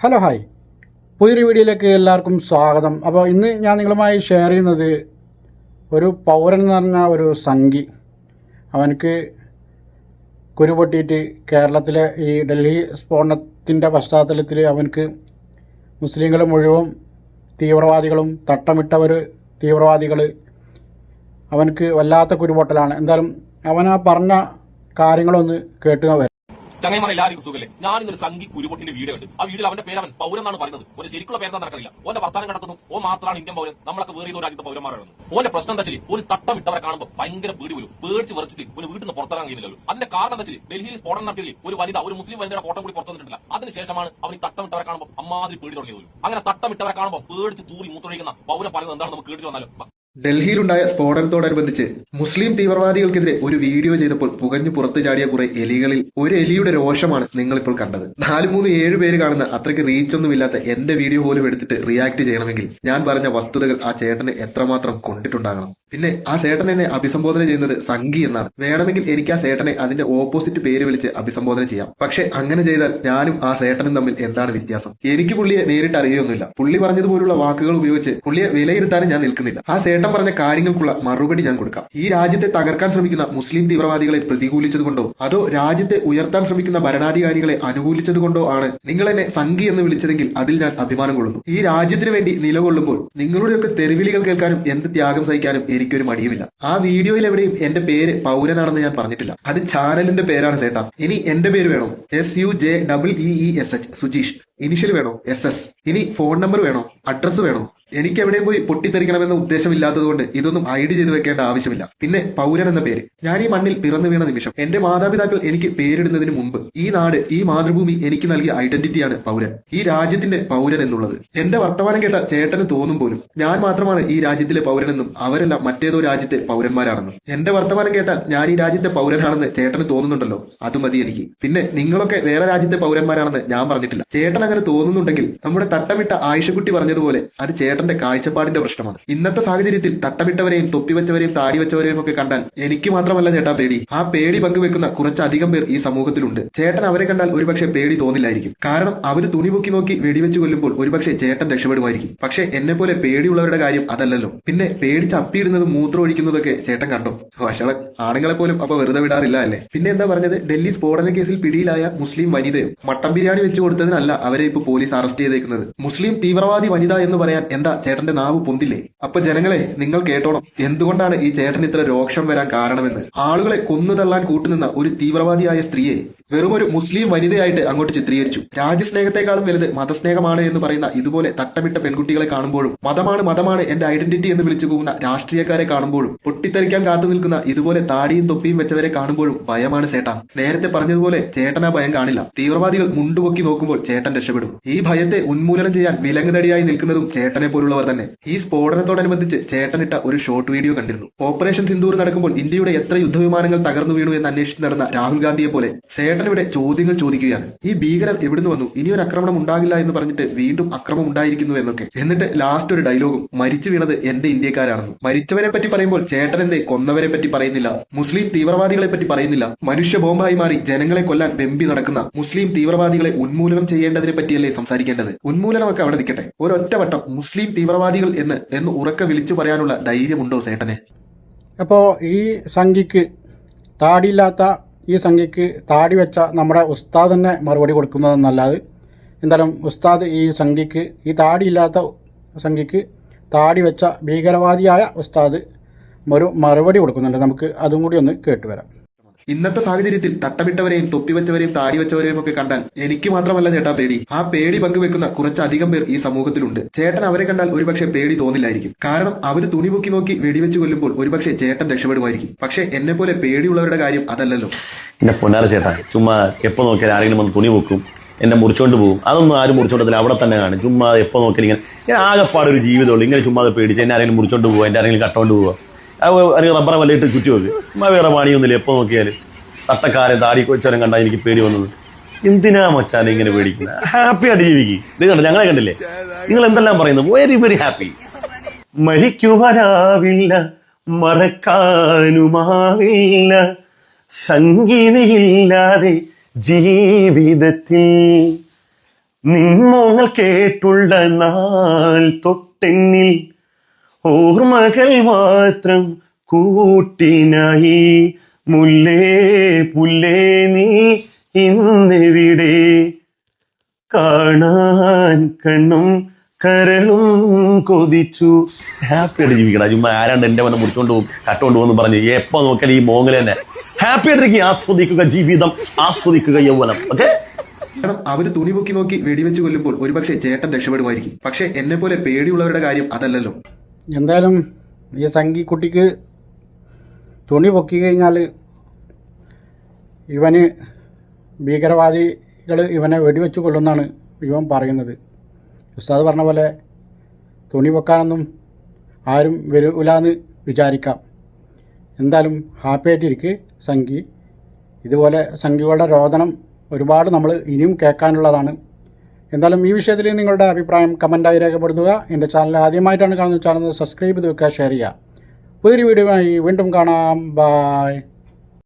Hello hi പുതിയൊരു വീഡിയോയിലേക്ക് എല്ലാവർക്കും സ്വാഗതം. അപ്പോൾ ഇന്ന് ഞാൻ നിങ്ങളുമായി ഷെയർ ചെയ്യുന്നത് ഒരു പൗരൻ എന്ന് പറഞ്ഞ ഒരു സംഘി. അവനക്ക് കുരുപൊട്ടിയിട്ട് കേരളത്തിലെ ഈ ഡൽഹി സ്ഫോടനത്തിന്റെ പശ്ചാത്തലത്തിൽ അവനക്ക് മുസ്ലിങ്ങൾ മുഴുവൻ തീവ്രവാദികളും തട്ടമിട്ടവർ തീവ്രവാദികൾ അവനക്ക് വല്ലാത്ത കുരുപൊട്ടലാണ് എന്തായാലും അവൻ ആ പറഞ്ഞ കാര്യങ്ങളൊന്ന് കേട്ടു വരാം ചങ്ങന്മാർ എല്ലാവർക്കും സുഖല്ലേ? ഞാൻ ഇന്നൊരു സംഘി കുരുപൊട്ടിന്റെ വീഡിയോ കണ്ടു. ആ വീഡിയോയിൽ അവന്റെ പേര് അവൻ എന്നാണ് പറയുന്നത്. ഒരു ശരിക്കുള്ള പേരെന്താ നടക്കില്ല ഓന്റെ വർത്താനം കടത്തുന്നു ഓ മാത്രമാണ് ഇന്ത്യൻ പൗരൻ. നമ്മളൊക്കെ വേറെ ഏതോ രാജ്യത്തെ പൗരന്മാരാണ് ഓന്റെ പ്രശ്നം എന്താ വെച്ചാൽ ഒരു തട്ടം ഇട്ടവരെ കാണുമ്പോൾ ഭയങ്കര പേടി വരും. പേടിച്ച് വിറച്ചിട്ട് ഒരു വീട്ടിൽ നിന്ന് പുറത്തിറങ്ങാൻ കഴിയുന്നില്ലല്ലോ. അതിന്റെ കാരണം എന്താ വെച്ചാൽ ഡൽഹിയിൽ സ്ഫോടനം നടത്തിയതിൽ ഒരു വനിത ഒരു മുസ്ലിം വനിതയുടെ ഫോട്ടോ കൂടി പുറത്തു വന്നിട്ടില്ല അതിനുശേഷമാണ് അവർ ഈ തട്ടം ഇട്ടവരെ കാണുമ്പോൾ അമ്മാതിരി പേടി തുടങ്ങിയത് അങ്ങനെ തട്ടം ഇട്ടവരെ കാണുമ്പോൾ പേടിച്ച് തൂറി മൂത്രൊഴിക്കുന്ന പൗരൻ പറയുന്നത് എന്താണ് നമുക്ക് കേട്ടിട്ട് വന്നാലും. ഡൽഹിയിലുണ്ടായ സ്ഫോടനത്തോടനുബന്ധിച്ച് മുസ്ലിം തീവ്രവാദികൾക്കെതിരെ ഒരു വീഡിയോ ചെയ്തപ്പോൾ പുകഞ്ഞു പുറത്തു ചാടിയ കുറെ എലികളിൽ ഒരു എലിയുടെ രോഷമാണ് നിങ്ങളിപ്പോൾ കണ്ടത്. നാല് മൂന്ന് ഏഴ് പേര് കാണുന്ന അത്രയ്ക്ക് റീച്ച് ഒന്നുമില്ലാത്ത എന്റെ വീഡിയോ പോലും എടുത്തിട്ട് റിയാക്ട് ചെയ്യണമെങ്കിൽ ഞാൻ പറഞ്ഞ വസ്തുതകൾ ആ ചേട്ടന് എത്രമാത്രം കൊണ്ടിട്ടുണ്ടാകണം. പിന്നെ ആ എന്നെ അഭിസംബോധന ചെയ്യുന്നത് സംഘി എന്നാണ്. വേണമെങ്കിൽ എനിക്ക് ആ ചേട്ടനെ അതിന്റെ ഓപ്പോസിറ്റ് പേര് വിളിച്ച് അഭിസംബോധന ചെയ്യാം. പക്ഷെ അങ്ങനെ ചെയ്താൽ ഞാനും ആ ചേട്ടനും തമ്മിൽ എന്താണ് വ്യത്യാസം? എനിക്ക് പുള്ളിയെ നേരിട്ട് അറിയുകയൊന്നുമില്ല. പുള്ളി പറഞ്ഞതുപോലുള്ള വാക്കുകൾ ഉപയോഗിച്ച് പുള്ളിയെ വിലയിരുത്താനും ഞാൻ നിൽക്കുന്നില്ല. ആ ചേട്ടൻ പറഞ്ഞ കാര്യങ്ങൾക്കുള്ള മറുപടി ഞാൻ കൊടുക്കാം. ഈ രാജ്യത്തെ തകർക്കാൻ ശ്രമിക്കുന്ന മുസ്ലിം തീവ്രവാദികളെ പ്രതികൂലിച്ചതുകൊണ്ടോ അതോ രാജ്യത്തെ ഉയർത്താൻ ശ്രമിക്കുന്ന ഭരണാധികാരികളെ അനുകൂലിച്ചതുകൊണ്ടോ ആണ് നിങ്ങൾ എന്നെ സംഘി എന്ന് വിളിച്ചതെങ്കിൽ അതിൽ ഞാൻ അഭിമാനം കൊള്ളുന്നു. ഈ രാജ്യത്തിന് വേണ്ടി നിലകൊള്ളുമ്പോൾ നിങ്ങളുടെയൊക്കെ തെരുവിളികൾ കേൾക്കാനും എന്ത് ത്യാഗം സഹിക്കാനും എനിക്കൊരു മടിയുമില്ല. ആ വീഡിയോയിൽ എവിടെയും എന്റെ പേര് പൗരനാണെന്ന് ഞാൻ പറഞ്ഞിട്ടില്ല. അത് ചാനലിന്റെ പേരാണ് ചേട്ടാ ഇനി എന്റെ പേര് വേണോ? S U J double E E S H Sujeesh. Initial വേണോ? എസ് എസ് ഇനി ഫോൺ നമ്പർ വേണോ? അഡ്രസ്സ് വേണോ? എനിക്ക് എവിടെയും പോയി പൊട്ടിത്തെറിക്കണമെന്ന ഉദ്ദേശമില്ലാത്തതുകൊണ്ട് ഇതൊന്നും ഐഡി ചെയ്തു വെക്കേണ്ട ആവശ്യമില്ല. പിന്നെ പൗരൻ എന്ന പേര്. ഞാൻ ഈ മണ്ണിൽ പിറന്നു വീണ നിമിഷം എന്റെ മാതാപിതാക്കൾ എനിക്ക് പേരിടുന്നതിന് മുമ്പ് ഈ നാട് ഈ മാതൃഭൂമി എനിക്ക് നൽകിയ ഐഡന്റിറ്റിയാണ് പൗരൻ. ഈ രാജ്യത്തിന്റെ പൗരൻ എന്നുള്ളത്. എന്റെ വർത്തമാനം കേട്ട ചേട്ടന് തോന്നും പോലും ഞാൻ മാത്രമാണ് ഈ രാജ്യത്തിലെ പൗരനെന്നും അവരെല്ലാം മറ്റേതോ രാജ്യത്തെ പൗരന്മാരാണെന്ന്. എന്റെ വർത്തമാനം കേട്ടാൽ ഞാൻ ഈ രാജ്യത്തെ പൗരനാണെന്ന് ചേട്ടന് തോന്നുന്നുണ്ടല്ലോ. അത് മതി എനിക്ക്. പിന്നെ നിങ്ങളൊക്കെ വേറെ രാജ്യത്തെ പൗരന്മാരാണെന്ന് ഞാൻ പറഞ്ഞിട്ടില്ല. ചേട്ടൻ അങ്ങനെ തോന്നുന്നുണ്ടെങ്കിൽ നമ്മുടെ തട്ടമിട്ട ആയിഷക്കുട്ടി പറഞ്ഞതുപോലെ അത് ചേട്ടന്റെ കാഴ്ചപ്പാടിന്റെ പ്രശ്നമാണ്. ഇന്നത്തെ സാഹചര്യത്തിൽ തട്ടമിട്ടവരെയും തൊപ്പിവെച്ചവരെയും താടി വെച്ചവരെയും ഒക്കെ കണ്ടാൽ എനിക്ക് മാത്രമല്ല ചേട്ടാ പേടി. ആ പേടി പങ്കുവെക്കുന്ന കുറച്ചധികം പേർ ഈ സമൂഹത്തിലുണ്ട്. ചേട്ടൻ അവരെ കണ്ടാൽ ഒരുപക്ഷെ പേടി തോന്നില്ലായിരിക്കും. കാരണം അവർ തുണി പൊക്കി നോക്കി വെടിവെച്ച് കൊല്ലുമ്പോൾ ഒരുപക്ഷെ ചേട്ടൻ രക്ഷപ്പെടുമായിരിക്കും. പക്ഷെ എന്നെ പോലെ പേടിയുള്ളവരുടെ കാര്യം അതല്ലല്ലോ. പിന്നെ പേടിച്ച് അപ്പിയിടുന്നതും മൂത്രം ഒഴിക്കുന്നതൊക്കെ ചേട്ടൻ കണ്ടോ? വഷള ആണുങ്ങളെ പോലും അപ്പൊ വെറുതെ വിടാറില്ല അല്ലേ? പിന്നെ എന്താ പറഞ്ഞത്? ഡൽഹി സ്ഫോടന കേസിൽ പിടിയിലായ മുസ്ലിം വനിതയും മട്ടൻ ബിരിയാണി വെച്ച് കൊടുത്തതിനല്ല അവരെ ഇപ്പൊ പോലീസ് അറസ്റ്റ് ചെയ്തേക്കുന്നത്. മുസ്ലിം തീവ്രവാദി വനിത എന്ന് പറയാൻ എന്താ ചേട്ടന്റെ നാവ് പൊന്തില്ലേ? അപ്പൊ ജനങ്ങളെ നിങ്ങൾ കേട്ടോണം. എന്തുകൊണ്ടാണ് ഈ ചേട്ടൻ ഇത്ര രോക്ഷം വരാൻ കാരണമെന്ന്? ആളുകളെ കൊന്നു തള്ളാൻ കൂട്ടുനിന്ന ഒരു തീവ്രവാദിയായ സ്ത്രീയെ വെറും ഒരു മുസ്ലിം വനിതയായിട്ട് അങ്ങോട്ട് ചിത്രീകരിച്ചു. രാജ്യസ്നേഹത്തെക്കാളും വലുത് മതസ്നേഹമാണ് എന്ന് പറയുന്ന ഇതുപോലെ തട്ടമിട്ട പെൺകുട്ടികളെ കാണുമ്പോഴും മതമാണ് മതമാണ് എന്റെ ഐഡന്റിറ്റി എന്ന് വിളിച്ചു പോകുന്ന രാഷ്ട്രീയക്കാരെ കാണുമ്പോഴും പൊട്ടിത്തെറിക്കാൻ കാത്തു നിൽക്കുന്ന ഇതുപോലെ താടിയും തൊപ്പിയും വെച്ചവരെ കാണുമ്പോഴും ഭയമാണ് ചേട്ടാ. നേരത്തെ പറഞ്ഞതുപോലെ ചേട്ടൻ ആ ഭയം കാണില്ല. തീവ്രവാദികൾ മുണ്ടുപൊക്കി നോക്കുമ്പോൾ ചേട്ടൻ രക്ഷപ്പെടും. ഈ ഭയത്തെ ഉന്മൂലനം ചെയ്യാൻ വിലങ്ങുതടിയായി നിൽക്കുന്നതും ചേട്ടനെ പോലുള്ളവർ തന്നെ. ഈ സ്ഫോടനത്തോടനുബന്ധിച്ച് ചേട്ടനിട്ട ഒരു ഷോർട്ട് വീഡിയോ കണ്ടിരുന്നു. ഓപ്പറേഷൻ സിന്ദൂർ നടക്കുമ്പോൾ ഇന്ത്യയുടെ എത്ര യുദ്ധവിമാനങ്ങൾ തകർന്നു വീണു എന്ന് അന്വേഷിച്ച് നടന്ന രാഹുൽ ഗാന്ധിയെ പോലെ ചേട്ടൻ ഇവിടെ ചോദ്യങ്ങൾ ചോദിക്കുകയാണ്. ഈ ഭീകരർ എവിടുന്ന് വന്നു? ഇനി ഒരു ആക്രമണം ഉണ്ടാകില്ല എന്ന് പറഞ്ഞിട്ട് വീണ്ടും അക്രമം ഉണ്ടായിരിക്കുന്നു എന്നൊക്കെ. എന്നിട്ട് ലാസ്റ്റ് ഒരു ഡയലോഗും മരിച്ചു വീണത് എന്റെ ഇന്ത്യക്കാരാണെന്ന്. മരിച്ചവരെ പറ്റി പറയുമ്പോൾ ചേട്ടൻ എന്തേ കൊന്നവരെ പറ്റി പറയുന്നില്ല. മുസ്ലിം തീവ്രവാദികളെ പറ്റി പറയുന്നില്ല. മനുഷ്യ ബോംബായി മാറി ജനങ്ങളെ കൊല്ലാൻ വെമ്പി നടക്കുന്ന മുസ്ലിം തീവ്രവാദികളെ ഉന്മൂലനം ചെയ്യേണ്ടതിനെ പറ്റിയല്ലേ സംസാരിക്കേണ്ടത്? ഉന്മൂലനമൊക്കെ അവിടെ നിൽക്കട്ടെ. ഒരൊറ്റ വട്ടം മുസ്ലിം തീവ്രവാദികൾ എന്ന് എന്ന് ഉറക്കെ വിളിച്ചു പറയാനുള്ള ധൈര്യമുണ്ടോ ചേട്ടനെ? അപ്പോ ഈ സംഖ്യക്ക് താടിയില്ലാത്ത ഈ സംഖ്യക്ക് താടി വെച്ച നമ്മുടെ ഉസ്താദ് തന്നെ മറുപടി കൊടുക്കുന്നതെന്നല്ലാതെ എന്തായാലും ഉസ്താദ് ഈ സംഖ്യക്ക് ഈ താടിയില്ലാത്ത സംഖ്യക്ക് താടി വെച്ച ഭീകരവാദിയായ ഉസ്താദ് ഒരു മറുപടി കൊടുക്കുന്നുണ്ട്. നമുക്ക് അതും കൂടി ഒന്ന് കേട്ടുവരാം ഇന്നത്തെ സാഹചര്യത്തിൽ തട്ടമിട്ടവരെയും തൊപ്പിവെച്ചവരെയും താടി വെച്ചവരെയും ഒക്കെ കണ്ടാൽ എനിക്ക് മാത്രമല്ല ചേട്ടാ പേടി. ആ പേടി പങ്കുവെക്കുന്ന കുറച്ചധികം പേർ ഈ സമൂഹത്തിലുണ്ട്. ചേട്ടൻ അവരെ കണ്ടാൽ ഒരുപക്ഷെ പേടി തോന്നില്ലായിരിക്കും. കാരണം അവർ തുണി പൊക്കി നോക്കി വെടിവെച്ച് കൊല്ലുമ്പോൾ ഒരുപക്ഷെ ചേട്ടൻ രക്ഷപ്പെടുമായിരിക്കും. പക്ഷെ എന്നെ പോലെ പേടിയുള്ളവരുടെ കാര്യം അതല്ലല്ലോ. എന്റെ പൊന്നാര ചേട്ടാ ചുമ്മാ എപ്പോ നോക്കിയാൽ ആരെങ്കിലും വന്ന് തുണി വെക്കും എന്നെ മുറിച്ചോണ്ട് പോകും അതൊന്നും ആരും മുറിച്ചോണ്ടതില്ല അവിടെ തന്നെ കാണും. ചുമ്മാ എപ്പോ നോക്കിയാലും ഇങ്ങനെ ഇങ്ങനെ ആകെപ്പാട് ഒരു ജീവിതമുള്ളൂ. ഇങ്ങനെ ചുമ്മാ പേടിച്ച് എന്നെ ആരെങ്കിലും മുറിച്ചോണ്ട് പോകുക എന്റെ ആരെങ്കിലും കട്ടോണ്ട് പോവുക അല്ലെങ്കിൽ റബ്ബറെ വല്ലയിട്ട് ചുറ്റി വെക്കും ചുമ്മാ വേറെ പണിയൊന്നുമില്ല. എപ്പോ നോക്കിയാലും. തട്ടക്കാരൻ താടി കൊച്ചോരം കണ്ടാൽ എനിക്ക് പേടി വന്നത്. എന്തിനാ മച്ചാനെ ഇങ്ങനെ പേടിക്കുന്നത് ഹാപ്പി ആയിട്ട് ജീവിക്കും. ഇത് കണ്ടോ? ഞങ്ങളെ കണ്ടില്ലേ? നിങ്ങൾ എന്തെല്ലാം പറയുന്നത് വെരി വെരി ഹാപ്പി മരിക്കുവരാവില്ല മറക്കാനുമാവില്ല. സംഗീതയില്ലാതെ ജീവിതത്തിൽ നിന്മോങ്ങൾ കേട്ടുള്ള നാൾ തൊട്ടെന്നിൽ ഓർമ്മകൾ മാത്രം കൂട്ടിനായി. മുല്ലേ പുല്ലേ നീ ഇന്നെവിടെ? കാണാൻ കണ്ണും കരളും കൊതിച്ചു. ഹാപ്പി ആയിട്ട് ജീവിക്കണം ചുമ്മാ ആരാണ്ട് എന്റെ മനം മുറിച്ചോണ്ട് പോകും കട്ടോണ്ട് പോകുന്നു പറഞ്ഞ് എപ്പോ നോക്കിയാൽ ഈ മോങ്ങൽ തന്നെ. ഹാപ്പി ആയിട്ടിരിക്കുക. ആസ്വദിക്കുക ജീവിതം. ആസ്വദിക്കുക യൗവനം. ഓക്കെ കാരണം അവർ തുണി പൊക്കി നോക്കി വെടിവെച്ച് കൊല്ലുമ്പോൾ ഒരുപക്ഷെ ചേട്ടൻ രക്ഷപ്പെടുമായിരിക്കും. പക്ഷെ എന്നെ പോലെ പേടിയുള്ളവരുടെ കാര്യം അതല്ലല്ലോ. എന്തായാലും ഈ സംഗി കുട്ടിക്ക് തുണി പൊക്കി കഴിഞ്ഞാൽ ഇവന് ഭീകരവാദികൾ ഇവനെ വെടിവെച്ച് കൊല്ലുമെന്നാണ് ഇവൻ പറയുന്നത്. ഉസ്താദ് പറഞ്ഞ പോലെ തുണി പൊക്കാനൊന്നും ആരും വരൂലെന്ന് വിചാരിക്കാം. എന്തായാലും ഹാപ്പി ആയിട്ടിരിക്കുക സംഘി. ഇതുപോലെ സംഖ്യകളുടെ രോദനം ഒരുപാട് നമ്മൾ ഇനിയും കേൾക്കാനുള്ളതാണ്. എന്തായാലും ഈ വിഷയത്തിൽ നിങ്ങളുടെ അഭിപ്രായം കമന്റായി രേഖപ്പെടുത്തുക. എന്റെ ചാനൽ ആദ്യമായിട്ടാണ് കാണുന്ന ചാനൽ സബ്സ്ക്രൈബ് ചെയ്ത് വെക്കുക ഷെയർ ചെയ്യുക. പുതിയൊരു വീഡിയോയുമായി വീണ്ടും കാണാം. ബായ്